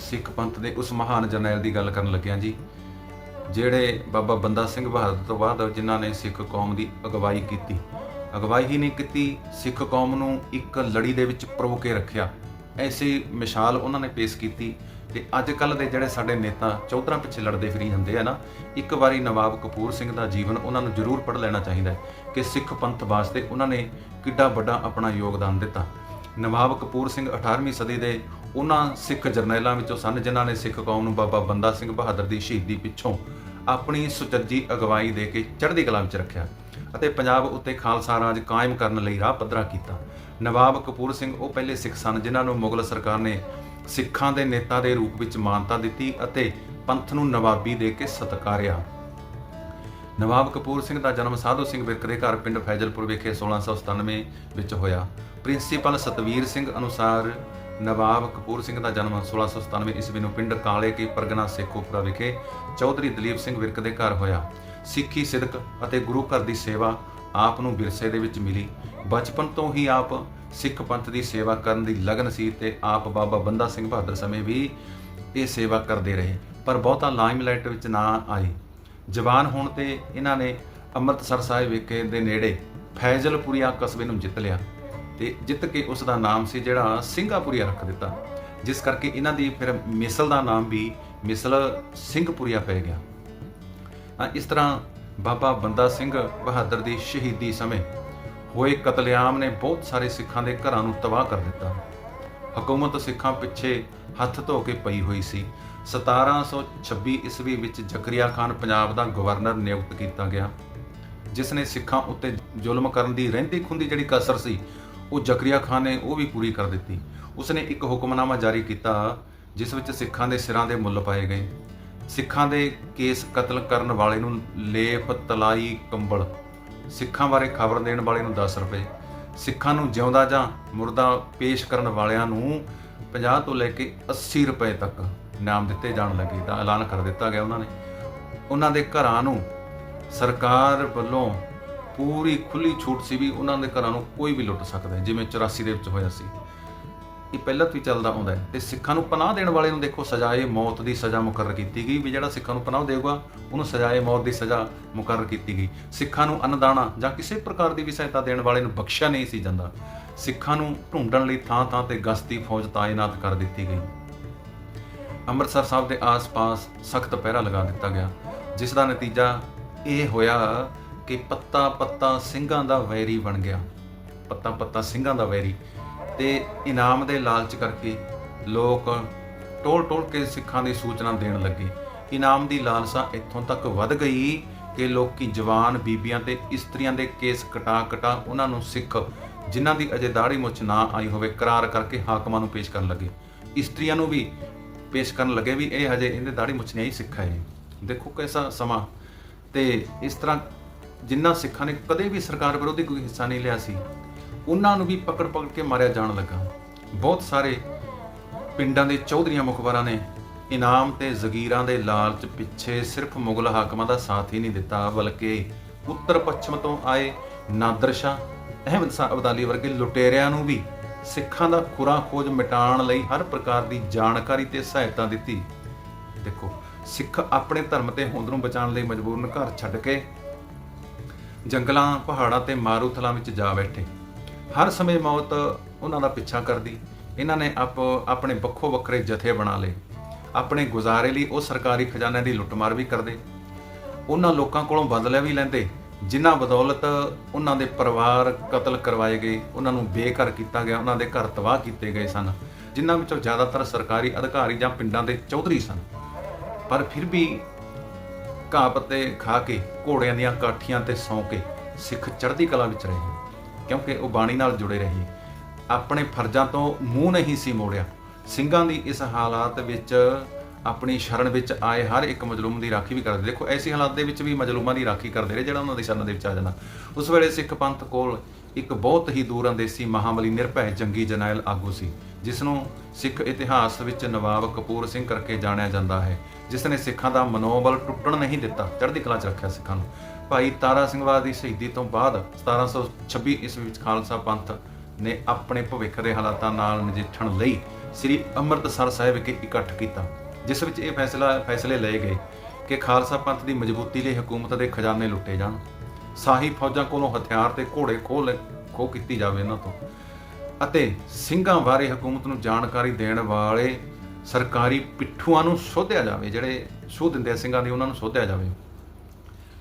ਸਿੱਖ ਪੰਥ ਦੇ ਉਸ ਮਹਾਨ ਜਰਨੈਲ ਦੀ ਗੱਲ ਕਰਨ ਲੱਗਿਆ ਜੀ, ਜਿਹੜੇ ਬਾਬਾ ਬੰਦਾ ਸਿੰਘ ਬਹਾਦਰ ਤੋਂ ਬਾਅਦ ਜਿਨ੍ਹਾਂ ਨੇ ਸਿੱਖ ਕੌਮ ਦੀ ਅਗਵਾਈ ਕੀਤੀ। ਅਗਵਾਈ ਹੀ ਨਹੀਂ ਕੀਤੀ, ਸਿੱਖ ਕੌਮ ਨੂੰ ਇੱਕ ਲੜੀ ਦੇ ਵਿੱਚ ਪਰੋ ਕੇ ਰੱਖਿਆ। ਐਸੀ ਮਿਸਾਲ ਉਹਨਾਂ ਨੇ ਪੇਸ਼ ਕੀਤੀ ਤੇ ਅੱਜ ਕੱਲ ਦੇ ਜਿਹੜੇ ਸਾਡੇ ਨੇਤਾ ਚੌਧਰਾਂ ਪਿੱਛੇ ਲੜਦੇ ਫਿਰੀ ਹੁੰਦੇ ਆ ਨਾ, ਇੱਕ ਵਾਰੀ ਨਵਾਬ ਕਪੂਰ ਸਿੰਘ ਦਾ ਜੀਵਨ ਉਹਨਾਂ ਨੂੰ ਜ਼ਰੂਰ ਪੜ੍ਹ ਲੈਣਾ ਚਾਹੀਦਾ ਹੈ ਕਿ ਸਿੱਖ ਪੰਥ ਵਾਸਤੇ ਉਹਨਾਂ ਨੇ ਕਿੱਡਾ ਵੱਡਾ ਆਪਣਾ ਯੋਗਦਾਨ ਦਿੱਤਾ। ਨਵਾਬ ਕਪੂਰ ਸਿੰਘ 18ਵੀਂ ਸਦੀ ਦੇ ਉਹਨਾਂ ਸਿੱਖ ਜਰਨੈਲਾਂ ਵਿੱਚੋਂ ਸਨ ਜਿਨ੍ਹਾਂ ਨੇ ਸਿੱਖ ਕੌਮ ਨੂੰ ਬਾਬਾ ਬੰਦਾ ਸਿੰਘ ਬਹਾਦਰ ਦੀ ਸ਼ਹੀਦੀ ਪਿੱਛੋਂ ਆਪਣੀ ਸੁਚੱਜੀ ਅਗਵਾਈ ਦੇ ਕੇ ਚੜ੍ਹਦੀ ਕਲਾ ਵਿੱਚ ਰੱਖਿਆ ਅਤੇ ਪੰਜਾਬ ਉੱਤੇ ਖਾਲਸਾ ਰਾਜ ਕਾਇਮ ਕਰਨ ਲਈ ਰਾਹ ਪੱਧਰਾ ਕੀਤਾ। ਨਵਾਬ ਕਪੂਰ ਸਿੰਘ ਉਹ ਪਹਿਲੇ ਸਿੱਖ ਸਨ ਜਿਨ੍ਹਾਂ ਨੂੰ ਮੁਗਲ ਸਰਕਾਰ ਨੇ ਸਿੱਖਾਂ ਦੇ ਨੇਤਾ ਦੇ ਰੂਪ ਵਿੱਚ ਮਾਨਤਾ ਦਿੱਤੀ ਅਤੇ ਪੰਥ ਨੂੰ ਨਵਾਬੀ ਦੇ ਕੇ ਸਤਕਾਰਿਆ। ਨਵਾਬ ਕਪੂਰ ਸਿੰਘ ਦਾ ਜਨਮ ਸਾਧੂ ਸਿੰਘ ਵਿਰਕ ਦੇ ਘਰ ਪਿੰਡ ਫੈਜ਼ਲਪੁਰ ਵਿਖੇ 1697 ਵਿੱਚ ਹੋਇਆ। ਪ੍ਰਿੰਸੀਪਲ ਸਤਵੀਰ ਸਿੰਘ ਅਨੁਸਾਰ ਨਵਾਬ ਕਪੂਰ ਸਿੰਘ ਦਾ ਜਨਮ 1697 ਈਸਵੀ ਨੂੰ ਪਿੰਡ ਕਾਲੇ ਕੀ ਪਰਗਨਾ ਸੇਖੋਪੁਰਾ ਵਿਖੇ ਚੌਧਰੀ ਦਲੀਪ ਸਿੰਘ ਵਿਰਕ ਦੇ ਘਰ ਹੋਇਆ। ਸਿੱਖੀ ਸਿਦਕ ਅਤੇ ਗੁਰੂ ਘਰ ਦੀ ਸੇਵਾ ਆਪ ਨੂੰ ਵਿਰਸੇ ਦੇ ਵਿੱਚ ਮਿਲੀ। ਬਚਪਨ ਤੋਂ ਹੀ ਆਪ ਸਿੱਖ ਪੰਥ ਦੀ ਸੇਵਾ ਕਰਨ ਦੀ ਲਗਨ ਸੀ ਤੇ ਆਪ ਬਾਬਾ ਬੰਦਾ ਸਿੰਘ ਬਹਾਦਰ ਸਮੇਂ ਵੀ ਇਹ ਸੇਵਾ ਕਰਦੇ ਰਹੇ, ਪਰ ਬਹੁਤਾ ਲਾਈਮਲਾਈਟ ਵਿੱਚ ਨਾ ਆਏ ਜਵਾਨ ਹੋਣ ਤੇ ਇਹਨਾਂ ਨੇ ਅੰਮ੍ਰਿਤਸਰ ਸਾਹਿਬ ਵਿਖੇ ਦੇ ਨੇੜੇ ਫੈਜ਼ਲਪੁਰੀਆ ਕਸਬੇ ਨੂੰ ਜਿੱਤ ਲਿਆ। ਤੇ ਜਿੱਤ ਕੇ ਉਸ ਦਾ ਨਾਮ ਸੀ ਜਿਹੜਾ ਸਿੰਘਾਪੁਰੀਆ ਰੱਖ ਦਿੱਤਾ। ਜਿਸ ਕਰਕੇ ਇਹਨਾਂ ਦੀ ਫਿਰ ਮਿਸਲ ਦਾ ਨਾਮ ਵੀ ਮਿਸਲ ਸਿੰਘਪੁਰੀਆ ਪੈ ਗਿਆ। ਹਾਂ ਇਸ ਤਰ੍ਹਾਂ ਬਾਬਾ ਬੰਦਾ ਸਿੰਘ ਬਹਾਦਰ ਦੀ ਸ਼ਹੀਦੀ ਸਮੇਂ ਹੋਏ ਕਤਲੇਆਮ ਨੇ ਬਹੁਤ ਸਾਰੇ ਸਿੱਖਾਂ ਦੇ ਘਰਾਂ ਨੂੰ ਤਬਾਹ ਕਰ ਦਿੱਤਾ। ਹਕੂਮਤ ਸਿੱਖਾਂ ਪਿੱਛੇ ਹੱਥ ਧੋ ਕੇ ਪਈ ਹੋਈ ਸੀ। 1726 ਈਸਵੀ ਵਿੱਚ ਜ਼ਕਰੀਆ ਖਾਨ ਪੰਜਾਬ ਦਾ ਗਵਰਨਰ ਨਿਯੁਕਤ ਕੀਤਾ ਗਿਆ। ਜਿਸ ਨੇ ਸਿੱਖਾਂ ਉੱਤੇ ਜ਼ੁਲਮ ਕਰਨ ਦੀ ਰਹਿੰਦੀ ਖੁੰਦੀ ਜਿਹੜੀ ਕਸਰ ਸੀ ਉਹ ਜ਼ਕਰੀਆ ਖਾਨ ਨੇ ਉਹ ਵੀ ਪੂਰੀ ਕਰ ਦਿੱਤੀ। ਉਸਨੇ ਇੱਕ ਹੁਕਮਨਾਮਾ ਜਾਰੀ ਕੀਤਾ, ਜਿਸ ਵਿੱਚ ਸਿੱਖਾਂ ਦੇ ਸਿਰਾਂ ਦੇ ਮੁੱਲ ਪਾਏ ਗਏ। ਸਿੱਖਾਂ ਦੇ ਕੇਸ ਕਤਲ ਕਰਨ ਵਾਲੇ ਨੂੰ ਲੇਪ, ਤਲਾਈ, ਕੰਬਲ। ਸਿੱਖਾਂ ਬਾਰੇ ਖਬਰ ਦੇਣ ਵਾਲੇ ਨੂੰ 10 ਰੁਪਏ। ਸਿੱਖਾਂ ਨੂੰ ਜਿਉਂਦਾ ਜਾਂ ਮੁਰਦਾ ਪੇਸ਼ ਕਰਨ ਵਾਲਿਆਂ ਨੂੰ 50 ਤੋਂ ਲੈ ਕੇ 80 ਰੁਪਏ ਤੱਕ ਇਨਾਮ ਦਿੱਤੇ ਜਾਣ ਲੱਗੇ ਤਾਂ ਐਲਾਨ ਕਰ ਦਿੱਤਾ ਗਿਆ ਉਹਨਾਂ ਨੇ। ਉਹਨਾਂ ਦੇ ਘਰਾਂ ਨੂੰ ਸਰਕਾਰ ਵੱਲੋਂ ਪੂਰੀ ਖੁੱਲੀ ਛੂਟ ਸੀ ਵੀ ਉਹਨਾਂ ਦੇ ਘਰਾਂ ਨੂੰ ਕੋਈ ਵੀ ਲੁੱਟ ਸਕਦਾ ਹੈ, ਜਿਵੇਂ 84 ਦੇ ਵਿੱਚ ਹੋਇਆ ਸੀ। ਇਹ ਪਹਿਲਾਂ ਤੋਂ ਹੀ ਚੱਲਦਾ ਆਉਂਦਾ ਹੈ। ਤੇ ਸਿੱਖਾਂ ਨੂੰ ਪਨਾਹ ਦੇਣ ਵਾਲੇ ਨੂੰ ਦੇਖੋ ਸਜ਼ਾਏ ਮੌਤ ਦੀ ਸਜ਼ਾ ਮੁਕਰਰ ਕੀਤੀ ਗਈ ਵੀ ਜਿਹੜਾ ਸਿੱਖਾਂ ਨੂੰ ਪਨਾਹ ਦੇਊਗਾ, ਉਹਨੂੰ ਸਜ਼ਾਏ ਮੌਤ ਦੀ ਸਜ਼ਾ ਮੁਕਰਰ ਕੀਤੀ ਗਈ। ਸਿੱਖਾਂ ਨੂੰ ਅੰਨਦਾਣਾ ਜਾਂ ਕਿਸੇ ਪ੍ਰਕਾਰ ਦੀ ਵੀ ਸਹਾਇਤਾ ਦੇਣ ਵਾਲੇ ਨੂੰ ਬਖਸ਼ਿਆ ਨਹੀਂ ਸੀ ਜਾਂਦਾ। ਸਿੱਖਾਂ ਨੂੰ ਢੂੰਡਣ ਲਈ ਥਾਂ-ਥਾਂ ਤੇ ਗਸ਼ਤੀ, ਫੌਜ ਤਾਇਨਾਤ ਕਰ ਦਿੱਤੀ ਗਈ। ਅੰਮ੍ਰਿਤਸਰ ਸਾਹਿਬ ਦੇ ਆਸ-ਪਾਸ ਸਖਤ ਪਹਿਰਾ ਲਗਾ ਦਿੱਤਾ ਗਿਆ, ਜਿਸ ਦਾ ਨਤੀਜਾ ਇਹ ਹੋਇਆ ਕਿ ਪੱਤਾ ਪੱਤਾ ਸਿੰਘਾਂ ਦਾ ਵੈਰੀ ਬਣ ਗਿਆ। ਪੱਤਾ ਪੱਤਾ ਸਿੰਘਾਂ ਦਾ ਵੈਰੀ। ਤੇ ਇਨਾਮ ਦੇ ਲਾਲਚ ਕਰਕੇ ਲੋਕ ਟੋਲ ਟੋਲ ਕੇ ਸਿੱਖਾਂ ਦੀ ਸੂਚਨਾ ਦੇਣ ਲੱਗੇ। ਇਨਾਮ ਦੀ ਲਾਲਸਾ ਇੱਥੋਂ ਤੱਕ ਵੱਧ ਗਈ ਕਿ ਲੋਕੀ ਜਵਾਨ ਬੀਬੀਆਂ ਤੇ ਇਸਤਰੀਆਂ ਦੇ ਕੇਸ ਕਟਾ ਕਟਾ ਉਹਨਾਂ ਨੂੰ ਸਿੱਖ, ਜਿਨ੍ਹਾਂ ਦੀ ਅਜੇ ਦਾੜੀ ਮੁੱਛ ਨਾ ਆਈ ਹੋਵੇ, ਕਰਾਰ ਕਰਕੇ ਹਾਕਮਾਂ ਨੂੰ ਪੇਸ਼ ਕਰਨ ਲੱਗੇ। ਇਸਤਰੀਆਂ ਨੂੰ ਵੀ ਪੇਸ਼ ਕਰਨ ਲੱਗੇ ਵੀ ਇਹ ਹਜੇ ਇਹਦੇ ਦਾੜੀ ਮੁੱਛ ਨਹੀਂ ਆਈ ਸਿੱਖ ਹੈ ਇਹ। ਦੇਖੋ ਕਿਹਦਾ ਸਮਾਂ। ਤੇ ਇਸ ਤਰ੍ਹਾਂ ਜਿਨ੍ਹਾਂ ਸਿੱਖਾਂ ਨੇ ਕਦੇ ਵੀ ਸਰਕਾਰ ਵਿਰੋਧੀ ਕੋਈ ਹਿੱਸਾ ਨਹੀਂ ਲਿਆ ਸੀ, ਉਹਨਾਂ ਨੂੰ ਵੀ ਪਕੜ ਪਕੜ ਕੇ ਮਾਰਿਆ ਜਾਣ ਲੱਗਾ। ਬਹੁਤ ਸਾਰੇ ਪਿੰਡਾਂ ਦੇ ਚੌਧਰੀਆਂ ਮੁਖਬਰਾਂ ਨੇ ਇਨਾਮ ਤੇ ਜ਼ਗੀਰਾਂ ਦੇ ਲਾਲਚ ਪਿੱਛੇ ਸਿਰਫ ਮੁਗਲ ਹਾਕਮਾਂ ਦਾ ਸਾਥ ਹੀ ਨਹੀਂ ਦਿੱਤਾ, ਬਲਕਿ ਉੱਤਰ ਪੱਛਮ ਤੋਂ ਆਏ ਨਾਦਰ ਸ਼ਾਹ, ਅਹਿਮਦ ਸ਼ਾਹ ਅਬਦਾਲੀ ਵਰਗੇ ਲੁਟੇਰਿਆਂ ਨੂੰ ਵੀ ਸਿੱਖਾਂ ਦਾ ਖੁਰਾ ਖੋਜ ਮਿਟਾਉਣ ਲਈ ਹਰ ਪ੍ਰਕਾਰ ਦੀ ਜਾਣਕਾਰੀ ਤੇ ਸਹਾਇਤਾ ਦਿੱਤੀ। ਦੇਖੋ, ਸਿੱਖ ਆਪਣੇ ਧਰਮ ਤੇ ਹੋਂਦ ਨੂੰ ਬਚਾਉਣ ਲਈ ਮਜਬੂਰਨ ਘਰ ਛੱਡ ਕੇ ਜੰਗਲਾਂ, ਪਹਾੜਾਂ ਤੇ ਮਾਰੂਥਲਾਂ ਵਿੱਚ ਜਾ ਬੈਠੇ। ਹਰ ਸਮੇਂ ਮੌਤ ਉਹਨਾਂ ਦਾ ਪਿੱਛਾ ਕਰਦੀ। ਇਹਨਾਂ ਨੇ ਆਪ ਆਪਣੇ ਵੱਖੋ ਵੱਖਰੇ ਜਥੇ ਬਣਾ ਲਏ। ਆਪਣੇ ਗੁਜ਼ਾਰੇ ਲਈ ਉਹ ਸਰਕਾਰੀ ਖਜ਼ਾਨੇ ਦੀ ਲੁੱਟਮਾਰ ਵੀ ਕਰਦੇ। ਉਹਨਾਂ ਲੋਕਾਂ ਕੋਲੋਂ ਬਦਲਾ ਵੀ ਲੈਂਦੇ। ਜਿਨ੍ਹਾਂ ਬਦੌਲਤ ਉਹਨਾਂ ਦੇ ਪਰਿਵਾਰ ਕਤਲ ਕਰਵਾਏ ਗਏ, ਉਹਨਾਂ ਨੂੰ ਬੇਘਰ ਕੀਤਾ ਗਿਆ, ਉਹਨਾਂ ਦੇ ਘਰ ਤਬਾਹ ਕੀਤੇ ਗਏ ਸਨ ਜਿਨ੍ਹਾਂ ਵਿੱਚੋਂ ਜ਼ਿਆਦਾਤਰ ਸਰਕਾਰੀ ਅਧਿਕਾਰੀ ਜਾਂ ਪਿੰਡਾਂ ਦੇ ਚੌਧਰੀ ਸਨ। ਪਰ ਫਿਰ ਵੀ ਘਾਹ ਪੱਤੇ ਖਾ ਕੇ, ਘੋੜਿਆਂ ਦੀਆਂ ਕਾਠੀਆਂ ਤੇ ਸੌਂ ਕੇ ਸਿੱਖ ਚੜ੍ਹਦੀ ਕਲਾ ਵਿੱਚ ਰਹੇ ਕਿਉਂਕਿ ਉਹ ਬਾਣੀ ਨਾਲ ਜੁੜੇ ਰਹੇ ਆਪਣੇ ਫਰਜ਼ਾਂ ਤੋਂ ਮੂੰਹ ਨਹੀਂ ਸੀ ਮੋੜਿਆ। ਸਿੰਘਾਂ ਦੀ ਇਸ ਹਾਲਾਤ ਵਿੱਚ, ਆਪਣੀ ਸ਼ਰਨ ਵਿੱਚ ਆਏ ਹਰ ਇੱਕ ਮਜਲੂਮ ਦੀ ਰਾਖੀ ਵੀ ਕਰਦੇ। ਦੇਖੋ, ਐਸੀ ਹਾਲਾਤ ਦੇ ਵਿੱਚ ਵੀ ਮਜਲੂਮਾਂ ਦੀ ਰਾਖੀ ਕਰਦੇ ਰਹੇ ਜਿਹੜਾ ਉਹਨਾਂ ਦੀ ਸ਼ਰਨ ਦੇ ਵਿੱਚ ਆ ਜਾਣਾ। ਉਸ ਵੇਲੇ ਸਿੱਖ ਪੰਥ ਕੋਲ ਇੱਕ ਬਹੁਤ ਹੀ ਦੂਰ ਅੰਦੇਸੀ ਮਹਾਬਲੀ ਨਿਰਭੈ ਜੰਗੀ ਜਰਨੈਲ ਆਗੂ ਸੀ ਜਿਸ ਨੂੰ ਸਿੱਖ ਇਤਿਹਾਸ ਵਿੱਚ ਨਵਾਬ ਕਪੂਰ ਸਿੰਘ ਕਰਕੇ ਜਾਣਿਆ ਜਾਂਦਾ ਹੈ। ਜਿਸ ਨੇ ਸਿੱਖਾਂ ਦਾ ਮਨੋਬਲ ਟੁੱਟਣ ਨਹੀਂ ਦਿੱਤਾ, ਚੜ੍ਹਦੀ ਕਲਾ 'ਚ ਰੱਖਿਆ ਸਿੱਖਾਂ ਨੂੰ। ਭਾਈ ਤਾਰਾ ਸਿੰਘ ਵਾਲਾ ਦੀ ਸ਼ਹੀਦੀ ਤੋਂ ਬਾਅਦ 1726 ਈਸਵੀ ਵਿੱਚ ਖਾਲਸਾ ਪੰਥ ਨੇ ਆਪਣੇ ਭਵਿੱਖ ਦੇ ਹਾਲਾਤਾਂ ਨਾਲ ਨਜਿੱਠਣ ਲਈ ਸ੍ਰੀ ਅੰਮ੍ਰਿਤਸਰ ਸਾਹਿਬ ਵਿਖੇ ਇਕੱਠ ਕੀਤਾ, ਜਿਸ ਵਿੱਚ ਇਹ ਫੈਸਲਾ, ਫੈਸਲੇ ਲਏ ਗਏ ਕਿ ਖਾਲਸਾ ਪੰਥ ਦੀ ਮਜ਼ਬੂਤੀ ਲਈ ਹਕੂਮਤ ਦੇ ਖਜ਼ਾਨੇ ਲੁੱਟੇ ਜਾਣ। ਸਾਹੀ ਫੌਜਾਂ ਕੋਲੋਂ ਹਥਿਆਰ ਤੇ ਘੋੜੇ ਖੋਹ ਲੈ- ਖੋਹ ਕੀਤੀ ਜਾਵੇ ਇਹਨਾਂ ਤੋਂ ਅਤੇ ਸਿੰਘਾਂ ਬਾਰੇ ਹਕੂਮਤ ਨੂੰ ਜਾਣਕਾਰੀ ਦੇਣ ਵਾਲੇ ਸਰਕਾਰੀ ਪਿੱਠੂਆਂ ਨੂੰ ਸੋਧਿਆ ਜਾਵੇ, ਜਿਹੜੇ ਸੋਧ ਦਿੰਦੇ ਸਿੰਘਾਂ ਦੀ ਉਹਨਾਂ ਨੂੰ ਸੋਧਿਆ ਜਾਵੇ।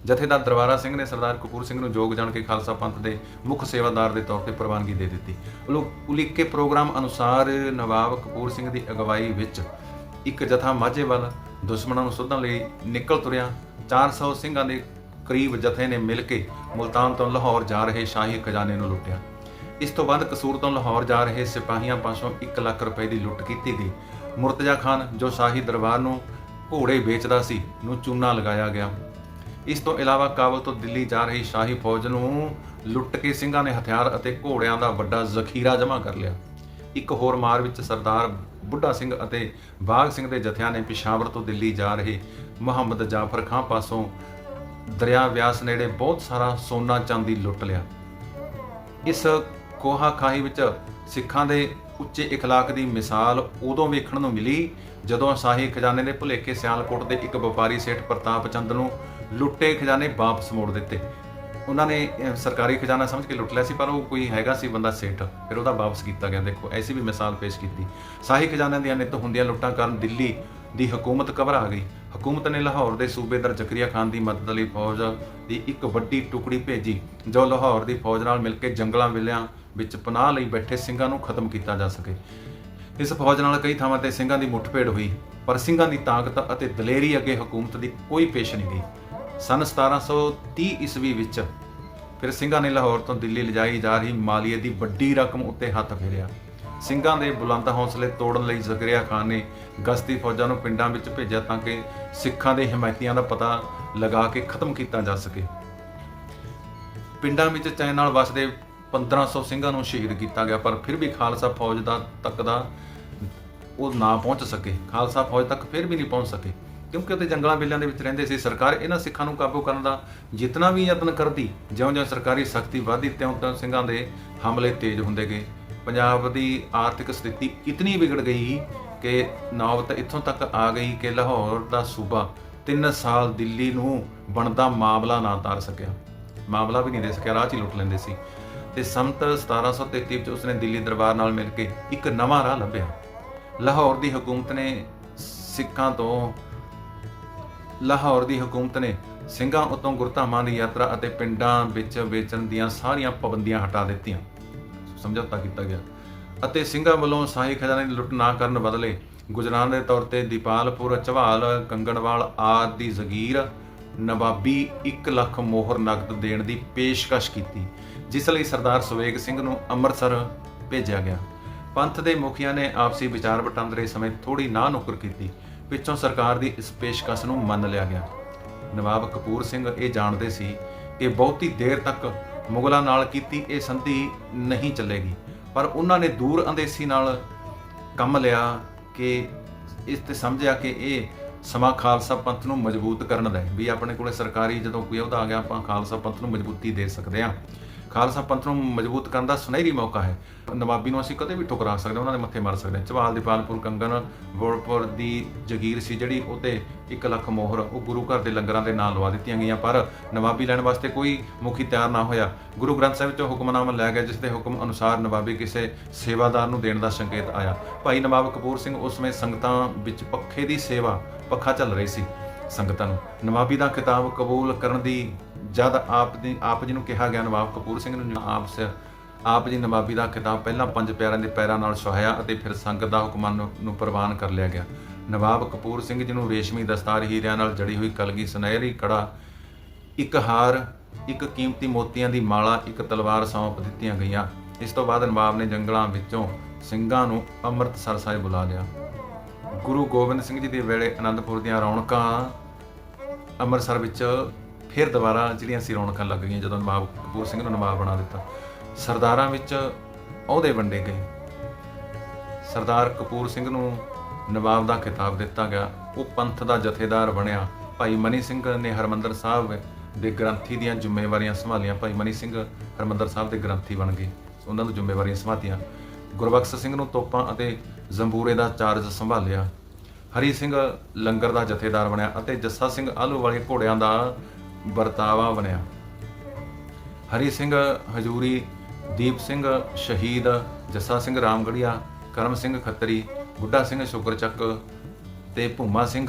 ਜਥੇਦਾਰ ਦਰਬਾਰਾ ਸਿੰਘ ਨੇ ਸਰਦਾਰ ਕਪੂਰ ਸਿੰਘ ਨੂੰ ਯੋਗ ਜਾਣ ਕੇ ਖਾਲਸਾ ਪੰਥ ਦੇ ਮੁੱਖ ਸੇਵਾਦਾਰ ਦੇ ਤੌਰ ਤੇ ਪ੍ਰਵਾਨਗੀ ਦੇ ਦਿੱਤੀ। ਉਲੋ- ਉਲੀਕੇ ਪ੍ਰੋਗਰਾਮ ਅਨੁਸਾਰ ਨਵਾਬ ਕਪੂਰ ਸਿੰਘ ਦੀ ਅਗਵਾਈ ਵਿੱਚ ਇੱਕ ਜਥਾ ਮਾਝੇ ਵੱਲ ਦੁਸ਼ਮਣਾਂ ਨੂੰ ਸੋਧਣ ਲਈ ਨਿਕਲ ਤੁਰਿਆ। 400 ਸਿੰਘਾਂ ਦੇ ਕਰੀਬ ਜਥੇ ਨੇ ਮਿਲ ਕੇ ਮੁਲਤਾਨ ਤੋਂ ਲਾਹੌਰ ਜਾ ਰਹੇ ਸ਼ਾਹੀ ਖਜ਼ਾਨੇ ਨੂੰ ਲੁੱਟਿਆ। ਇਸ ਤੋਂ ਬਾਅਦ ਕਸੂਰ ਤੋਂ ਲਾਹੌਰ ਜਾ ਰਹੇ ਸਿਪਾਹੀਆਂ ਪਾਸੋਂ 1 ਲੱਖ ਰੁਪਏ ਦੀ ਲੁੱਟ ਕੀਤੀ ਗਈ। ਮੁਰਤਜ਼ਾ ਖਾਨ ਜੋ ਸ਼ਾਹੀ ਦਰਬਾਰ ਨੂੰ ਘੋੜੇ ਵੇਚਦਾ ਸੀ, ਨੂੰ ਚੂਨਾ ਲਗਾਇਆ ਗਿਆ। ਇਸ ਤੋਂ ਇਲਾਵਾ ਕਾਬਲ ਤੋਂ ਦਿੱਲੀ ਜਾ ਰਹੀ ਸ਼ਾਹੀ ਫੌਜ ਨੂੰ ਲੁੱਟ ਕੇ ਸਿੰਘਾਂ ਨੇ ਹਥਿਆਰ ਅਤੇ ਘੋੜਿਆਂ ਦਾ ਵੱਡਾ ਜ਼ਖੀਰਾ ਜਮ੍ਹਾਂ ਕਰ ਲਿਆ। ਇੱਕ ਹੋਰ ਮਾਰ ਵਿੱਚ ਸਰਦਾਰ ਬੁੱਢਾ ਸਿੰਘ ਅਤੇ ਬਾਗ ਸਿੰਘ ਦੇ ਜਥਿਆਂ ਨੇ ਪਿਸ਼ਾਵਰ ਤੋਂ ਦਿੱਲੀ ਜਾ ਰਹੇ ਮੁਹੰਮਦ ਜਾਫਰ ਖਾਂ ਪਾਸੋਂ ਦਰਿਆ ਵਿਆਸ ਨੇੜੇ ਬਹੁਤ ਸਾਰਾ ਸੋਨਾ ਚਾਂਦੀ ਲੁੱਟ ਲਿਆ। ਇਸ ਕੋਹਾ ਖਾਹੀ ਵਿੱਚ ਸਿੱਖਾਂ ਦੇ ਉੱਚੇ اخلاق ਦੀ ਮਿਸਾਲ ਉਦੋਂ ਵੇਖਣ ਨੂੰ ਮਿਲੀ ਜਦੋਂ ਸ਼ਾਹੀ ਖਜ਼ਾਨੇ ਦੇ ਭੁਲੇਖੇ ਸਿਆਲਕੋਟ ਦੇ ਇੱਕ ਵਪਾਰੀ ਸੇਠ ਪ੍ਰਤਾਪ ਚੰਦ ਨੂੰ ਲੁੱਟੇ ਖਜ਼ਾਨੇ ਵਾਪਸ ਮੋੜ ਦਿੱਤੇ ਉਹਨਾਂ ਨੇ ਅਹ, ਸਰਕਾਰੀ ਖਜ਼ਾਨਾ ਸਮਝ ਕੇ ਲੁੱਟ ਲਿਆ ਸੀ ਪਰ ਉਹ ਕੋਈ ਹੈਗਾ ਸੀ ਬੰਦਾ ਸੇਠ ਫਿਰ ਉਹਦਾ ਵਾਪਸ ਕੀਤਾ ਗਿਆ ਦੇਖੋ ਐਸੀ ਵੀ ਮਿਸਾਲ ਪੇਸ਼ ਕੀਤੀ ਸ਼ਾਹੀ ਖਜ਼ਾਨੇ ਦੀਆਂ ਨਿਤ ਹੁੰਦੀਆਂ ਲੁੱਟਾਂ ਕਾਰਨ ਦਿੱਲੀ ਦੀ ਹਕੂਮਤ ਘਬਰਾ ਗਈ। ਹਕੂਮਤ ਨੇ ਲਾਹੌਰ ਦੇ ਸੂਬੇਦਾਰ ਜ਼ਕਰੀਆ ਖਾਨ ਦੀ ਮਦਦ ਲਈ ਫੌਜ ਦੀ ਇੱਕ ਵੱਡੀ ਟੁਕੜੀ ਭੇਜੀ, ਜੋ ਲਾਹੌਰ ਦੀ ਫੌਜ ਨਾਲ ਮਿਲ ਕੇ ਜੰਗਲਾਂ ਵਿਲਿਆਂ ਵਿੱਚ ਪਨਾਹ ਲਈ ਬੈਠੇ ਸਿੰਘਾਂ ਨੂੰ ਖਤਮ ਕੀਤਾ ਜਾ ਸਕੇ। ਇਸ ਫੌਜ ਨਾਲ ਕਈ ਥਾਵਾਂ ਤੇ ਸਿੰਘਾਂ ਦੀ ਮੁੱਠਭੇੜ ਹੋਈ, ਪਰ ਸਿੰਘਾਂ ਦੀ ਤਾਕਤ ਅਤੇ ਦਲੇਰੀ ਅੱਗੇ ਹਕੂਮਤ ਦੀ ਕੋਈ ਪੇਸ਼ ਨਹੀਂ ਗਈ। ਸਨ 1730 ਈਸਵੀ ਵਿੱਚ ਫਿਰ ਸਿੰਘਾਂ ਨੇ ਲਾਹੌਰ ਤੋਂ ਦਿੱਲੀ ਲਿਜਾਈ ਜਾ ਰਹੀ ਮਾਲੀਏ ਦੀ ਵੱਡੀ ਰਕਮ ਉੱਤੇ ਹੱਥ ਫੇਰਿਆ। ਸਿੰਘਾਂ ਦੇ ਬੁਲੰਦ ਹੌਸਲੇ ਤੋੜਨ ਲਈ ਜ਼ਕਰੀਆ ਖਾਨ ਨੇ ਗਸਤੀ ਫੌਜਾਂ ਨੂੰ ਪਿੰਡਾਂ ਵਿੱਚ ਭੇਜਿਆ ਤਾਂ ਕਿ ਸਿੱਖਾਂ ਦੇ ਹਮਾਇਤੀਆਂ ਦਾ ਪਤਾ ਲਗਾ ਕੇ ਖਤਮ ਕੀਤਾ ਜਾ ਸਕੇ। ਪਿੰਡਾਂ ਵਿੱਚ ਚੈਨ ਨਾਲ ਵਸਦੇ 1500 ਸਿੰਘਾਂ ਨੂੰ ਸ਼ਹੀਦ ਕੀਤਾ ਗਿਆ, ਪਰ ਫਿਰ ਵੀ ਖਾਲਸਾ ਫੌਜ ਦਾ ਤੱਕ ਦਾ ਉਹ ਨਾ ਪਹੁੰਚ ਸਕੇ। ਖਾਲਸਾ ਫੌਜ ਤੱਕ ਫਿਰ ਵੀ ਨਹੀਂ ਪਹੁੰਚ ਸਕੇ, ਕਿਉਂਕਿ ਉਹਦੇ ਜੰਗਲਾਂ ਵੇਲਿਆਂ ਦੇ ਵਿੱਚ ਰਹਿੰਦੇ ਸੀ। ਸਰਕਾਰ ਇਹਨਾਂ ਸਿੱਖਾਂ ਨੂੰ ਕਾਬੂ ਕਰਨ ਦਾ ਜਿਤਨਾ ਵੀ ਯਤਨ ਕਰਦੀ, ਜਿਉਂ-ਜਿਉਂ ਸਰਕਾਰੀ ਸਖਤੀ ਵਧਦੀ, ਤਿਉਂ-ਤਿਉਂ ਸਿੰਘਾਂ ਦੇ ਹਮਲੇ ਤੇਜ਼ ਹੁੰਦੇ ਗਏ। ਪੰਜਾਬ ਦੀ ਆਰਥਿਕ ਸਥਿਤੀ ਇਤਨੀ ਵਿਗੜ ਗਈ ਕਿ ਨੌਬਤ ਇੱਥੋਂ ਤੱਕ ਆ ਗਈ ਕਿ ਲਾਹੌਰ ਦਾ ਸੂਬਾ 3 ਸਾਲ ਦਿੱਲੀ ਨੂੰ ਬਣਦਾ ਮਾਮਲਾ ਨਾ ਤਾਰ ਸਕਿਆ। ਮਾਮਲਾ ਵੀ ਨਹੀਂ ਦੇ ਸਕਿਆ, ਰਾਹ 'ਚ ਹੀ ਲੁੱਟ ਲੈਂਦੇ ਸੀ। ਤੇ ਸੰਤ 1733 ਵਿੱਚ ਉਸਨੇ ਦਿੱਲੀ ਦਰਬਾਰ ਨਾਲ ਮਿਲ ਕੇ ਇੱਕ ਨਵਾਂ ਰਾਹ ਲੱਭਿਆ। ਲਾਹੌਰ ਦੀ ਹਕੂਮਤ ਨੇ ਸਿੱਖਾਂ ਤੋਂ, ਲਾਹੌਰ ਦੀ ਹਕੂਮਤ ਨੇ ਸਿੰਘਾਂ ਉਤੋਂ ਗੁਰਧਾਮਾਂ ਦੀ ਯਾਤਰਾ ਅਤੇ ਪਿੰਡਾਂ ਵਿੱਚ ਵੇਚਣ ਦੀਆਂ ਸਾਰੀਆਂ ਪਾਬੰਦੀਆਂ ਹਟਾ ਦਿੱਤੀਆਂ। ਸਮਝੌਤਾ ਕੀਤਾ ਗਿਆ ਅਤੇ ਸਿੰਘਾਂ ਵੱਲੋਂ ਸਾਹੀ ਖਜ਼ਾਨੇ ਦੀ ਲੁੱਟ ਨਾ ਕਰਨ ਬਦਲੇ ਗੁਜਰਾਨ ਦੇ ਤੌਰ ਤੇ ਦੀਪਾਲਪੁਰ ਚਵਾਲ ਕੰਗਣਵਾਲ ਆਦਿ ਦੀ ਜ਼ਗੀਰ ਨਵਾਬੀ 1 ਲੱਖ ਮੋਹਰ ਨਕਦ ਦੇਣ ਦੀ ਪੇਸ਼ਕਸ਼ ਕੀਤੀ, ਜਿਸ ਲਈ ਸਰਦਾਰ ਸੁਵੇਗ ਸਿੰਘ ਨੂੰ ਅੰਮ੍ਰਿਤਸਰ ਭੇਜਿਆ ਗਿਆ। ਪੰਥ ਦੇ ਮੁਖੀਆਂ ਨੇ ਆਪਸੀ ਵਿਚਾਰ ਵਟਾਂਦਰੇ ਸਮੇਂ ਥੋੜੀ ਨਾ ਨੁਕਰ ਕੀਤੀ, ਪਿੱਛੋਂ ਸਰਕਾਰ ਦੀ ਇਸ ਪੇਸ਼ਕਸ਼ ਨੂੰ ਮੰਨ ਲਿਆ ਗਿਆ। ਨਵਾਬ ਕਪੂਰ ਸਿੰਘ ਇਹ ਜਾਣਦੇ ਸੀ ਇਹ ਬਹੁਤੀ ਦੇਰ ਤੱਕ ਮੁਗਲਾਂ ਨਾਲ ਕੀਤੀ, ਇਹ ਸੰਧੀ ਨਹੀਂ ਚੱਲੇਗੀ। ਪਰ ਉਹਨਾਂ ਨੇ ਦੂਰ ਅੰਦੇਸੀ ਨਾਲ ਕੰਮ ਲਿਆ ਕਿ ਇਸ ਤੇ ਸਮਝਿਆ ਕਿ ਇਹ ਸਮਾਂ ਖਾਲਸਾ ਪੰਥ ਨੂੰ ਮਜ਼ਬੂਤ ਕਰਨ ਦਾ ਵੀ ਆਪਣੇ ਕੋਲੇ ਸਰਕਾਰੀ ਜਦੋਂ ਕੋਈ ਉਹਦਾ ਆ ਗਿਆ, ਆਪਾਂ ਖਾਲਸਾ ਪੰਥ ਨੂੰ ਮਜ਼ਬੂਤੀ ਦੇ ਸਕਦੇ ਹਾਂ। ਖਾਲਸਾ ਪੰਥ ਨੂੰ ਮਜ਼ਬੂਤ ਕਰਨ ਦਾ ਸੁਨਹਿਰੀ ਮੌਕਾ ਹੈ। ਨਵਾਬੀ ਨੂੰ ਅਸੀਂ ਕਦੇ ਵੀ ਠੁਕਰਾ ਸਕਦੇ ਹਾਂ, ਉਹਨਾਂ ਦੇ ਮੱਥੇ ਮਾਰ ਸਕਦੇ ਹਾਂ। ਚਵਾਲ ਦੀਪਾਲਪੁਰ ਕੰਗਨ ਵੋਲਪੁਰ ਦੀ ਜਗੀਰ ਸੀ ਜਿਹੜੀ ਉਹਤੇ 1 ਲੱਖ ਮੋਹਰ ਉਹ ਗੁਰੂ ਘਰ ਦੇ ਲੰਗਰਾਂ ਦੇ ਨਾਲ ਲਵਾ ਦਿੱਤੀਆਂ ਗਈਆਂ ਪਰ ਨਵਾਬੀ ਲੈਣ ਵਾਸਤੇ ਕੋਈ ਮੁਖੀ ਤਿਆਰ ਨਾ ਹੋਇਆ। ਗੁਰੂ ਗ੍ਰੰਥ ਸਾਹਿਬ ਚੋਂ ਹੁਕਮਨਾਮਾ ਲੈ ਗਿਆ ਜਿਸ ਦੇ ਹੁਕਮ ਅਨੁਸਾਰ ਨਵਾਬੀ ਕਿਸੇ ਸੇਵਾਦਾਰ ਨੂੰ ਦੇਣ ਦਾ ਸੰਕੇਤ ਆਇਆ। ਭਾਈ ਨਵਾਬ ਕਪੂਰ ਸਿੰਘ ਉਸ ਸਮੇਂ ਸੰਗਤਾਂ ਵਿੱਚ ਪੱਖੇ ਦੀ ਸੇਵਾ ਪੱਖਾ ਚੱਲ ਰਹੀ ਸੀ। ਸੰਗਤਾਂ ਨੂੰ। ਨਵਾਬੀ ਦਾ ਖਿਤਾਬ ਕਬੂਲ ਕਰਨ ਦੀ ਜਦ ਆਪ ਦੀ ਆਪ ਜੀ ਨੂੰ ਕਿਹਾ ਗਿਆ, ਨਵਾਬ ਕਪੂਰ ਸਿੰਘ ਨੂੰ ਆਪ ਸ ਆਪ ਜੀ ਨਵਾਬੀ ਦਾ ਖਿਤਾਬ ਪਹਿਲਾਂ ਪੰਜ ਪਿਆਰਿਆਂ ਦੇ ਪੈਰਾਂ ਨਾਲ ਸੁਹਾਇਆ ਅਤੇ ਫਿਰ ਸੰਗਤ ਦਾ ਹੁਕਮਾਂ ਨੂੰ ਪ੍ਰਵਾਨ ਕਰ ਲਿਆ ਗਿਆ। ਨਵਾਬ ਕਪੂਰ ਸਿੰਘ ਜੀ ਨੂੰ ਰੇਸ਼ਮੀ ਦਸਤਾਰ ਹੀਰਿਆਂ ਨਾਲ ਜੜੀ ਹੋਈ ਕਲਗੀ ਸੁਨਹਿਰੀ ਕੜਾ, ਇੱਕ ਹਾਰ, ਇੱਕ ਕੀਮਤੀ ਮੋਤੀਆਂ ਦੀ ਮਾਲਾ, ਇੱਕ ਤਲਵਾਰ ਸੌਂਪ ਦਿੱਤੀਆਂ ਗਈਆਂ। ਇਸ ਤੋਂ ਬਾਅਦ ਨਵਾਬ ਨੇ ਜੰਗਲਾਂ ਵਿੱਚੋਂ ਸਿੰਘਾਂ ਨੂੰ ਅੰਮ੍ਰਿਤਸਰ ਸਾਹਿਬ ਬੁਲਾ ਲਿਆ। ਗੁਰੂ ਗੋਬਿੰਦ ਸਿੰਘ ਜੀ ਦੇ ਵੇਲੇ ਅਨੰਦਪੁਰ ਦੀਆਂ ਰੌਣਕਾਂ ਅੰਮ੍ਰਿਤਸਰ ਵਿੱਚ ਫਿਰ ਦੁਬਾਰਾ ਜਿਹੜੀਆਂ ਸੀ ਰੌਣਕਾਂ ਲੱਗ ਗਈਆਂ ਜਦੋਂ ਨਵਾਬ ਕਪੂਰ ਸਿੰਘ ਨੂੰ ਨਵਾਬ ਬਣਾ ਦਿੱਤਾ। ਸਰਦਾਰਾਂ ਵਿੱਚ ਅਹੁਦੇ ਵੰਡੇ ਗਏ। ਸਰਦਾਰ ਕਪੂਰ ਸਿੰਘ ਨੂੰ ਨਵਾਬ ਦਾ ਖਿਤਾਬ ਦਿੱਤਾ ਗਿਆ। ਉਹ ਪੰਥ ਦਾ ਜਥੇਦਾਰ ਬਣਿਆ। ਭਾਈ ਮਨੀ ਸਿੰਘ ਨੇ ਹਰਮੰਦਰ ਸਾਹਿਬ ਦੇ ਗ੍ਰੰਥੀ ਦੀਆਂ ਜ਼ਿੰਮੇਵਾਰੀਆਂ ਸੰਭਾਲੀਆਂ। ਭਾਈ ਮਨੀ ਸਿੰਘ ਹਰਮੰਦਰ ਸਾਹਿਬ ਦੇ ਗ੍ਰੰਥੀ ਬਣ ਗਏ। ਉਹਨਾਂ ਨੂੰ ਜ਼ਿੰਮੇਵਾਰੀਆਂ ਸੰਭਾਲੀਆਂ। ਗੁਰਬਖਸ਼ ਸਿੰਘ ਨੂੰ ਤੋਪਾਂ ਅਤੇ ਜ਼ੰਬੂਰੇ ਦਾ ਚਾਰਜ ਸੰਭਾਲਿਆ। ਹਰੀ ਸਿੰਘ ਲੰਗਰ ਦਾ ਜਥੇਦਾਰ ਬਣਿਆ ਅਤੇ ਜੱਸਾ ਸਿੰਘ ਆਲੂ ਵਾਲੇ ਘੋੜਿਆਂ ਦਾ ਵਰਤਾਵਾ ਬਣਿਆ। ਹਰੀ ਸਿੰਘ, ਹਜੂਰੀ, ਦੀਪ ਸਿੰਘ, ਸ਼ਹੀਦ, ਜੱਸਾ ਸਿੰਘ ਰਾਮਗੜੀਆ, ਕਰਮ ਸਿੰਘ ਖੱਤਰੀ, ਬੁੱਢਾ ਸਿੰਘ ਸ਼ੁਕਰਚੱਕ ਤੇ ਭੂਮਾ ਸਿੰਘ,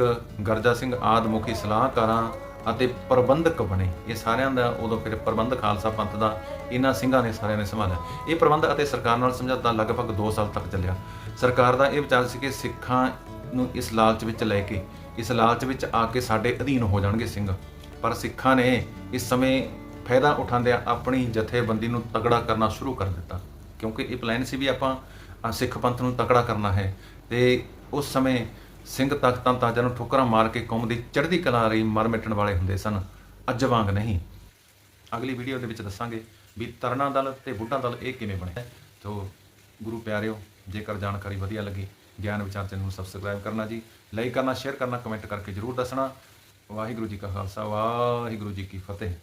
ਗਰਜਾ ਸਿੰਘ ਆਦ ਮੁਖੀ ਸਲਾਹਕਾਰਾਂ ਅਤੇ ਪ੍ਰਬੰਧਕ ਬਣੇ। ਇਹ ਸਾਰਿਆਂ ਦਾ ਉਦੋਂ ਫਿਰ ਪ੍ਰਬੰਧ ਖਾਲਸਾ ਪੰਥ ਦਾ ਇਹਨਾਂ ਸਿੰਘਾਂ ਨੇ ਸਾਰਿਆਂ ਨੇ ਸੰਭਾਲਿਆ। ਇਹ ਪ੍ਰਬੰਧ ਅਤੇ ਸਰਕਾਰ ਨਾਲ ਸਮਝੌਤਾ ਲਗਭਗ 2 ਸਾਲ ਤੱਕ ਚੱਲਿਆ। ਸਰਕਾਰ ਦਾ ਇਹ ਵਿਚਾਰ ਸੀ ਕਿ ਸਿੱਖਾਂ ਨੂੰ ਇਸ ਲਾਲਚ ਵਿੱਚ ਲੈ ਕੇ, ਇਸ ਲਾਲਚ ਵਿੱਚ ਆ ਕੇ ਸਾਡੇ ਅਧੀਨ ਹੋ ਜਾਣਗੇ ਸਿੰਘ। ਪਰ ਸਿੱਖਾਂ ਨੇ ਇਸ ਸਮੇਂ ਫਾਇਦਾ ਉਠਾਉਂਦਿਆਂ ਆਪਣੀ ਜਥੇਬੰਦੀ ਨੂੰ ਤਗੜਾ ਕਰਨਾ ਸ਼ੁਰੂ ਕਰ ਦਿੱਤਾ। ਕਿਉਂਕਿ ਇਹ ਪਲਾਨ ਸੀ ਵੀ ਆਪਾਂ ਸਿੱਖ ਪੰਥ ਨੂੰ ਤਕੜਾ ਕਰਨਾ ਹੈ। ਤੇ ਉਸ ਸਮੇਂ ਸਿੰਘ ਤਖਤਾਂ ਤਾਜਾਂ ਨੂੰ ਠੋਕਰਾਂ ਮਾਰ ਕੇ ਕੌਮ ਦੀ ਚੜ੍ਹਦੀ ਕਲਾ ਲਈ ਮਰ ਮਿਟਣ ਵਾਲੇ ਹੁੰਦੇ ਸਨ। ਅੱਜ ਵਾਂਗ ਨਹੀਂ। ਅਗਲੀ ਵੀਡੀਓ ਦੇ ਵਿੱਚ ਦੱਸਾਂਗੇ ਵੀ ਤਰਨਾ ਦਲ ਤੇ ਬੁੱਢਾ ਦਲ ਇਹ ਕਿਵੇਂ ਬਣਿਆ। ਤੋ ਗੁਰੂ ਪਿਆਰਿਓ, ਜੇਕਰ ਜਾਣਕਾਰੀ ਵਧੀਆ ਲੱਗੀ ਗਿਆਨ ਵਿਚਾਰ ਚੈਨਲ ਨੂੰ ਸਬਸਕ੍ਰਾਈਬ ਕਰਨਾ ਜੀ ਲਾਈਕ ਕਰਨਾ ਸ਼ੇਅਰ ਕਰਨਾ ਕਮੈਂਟ ਕਰਕੇ ਜਰੂਰ ਦੱਸਣਾ। ਵਾਹਿਗੁਰੂ ਜੀ ਕਾ ਖਾਲਸਾ, ਵਾਹਿਗੁਰੂ ਜੀ ਕੀ ਫਤਿਹ।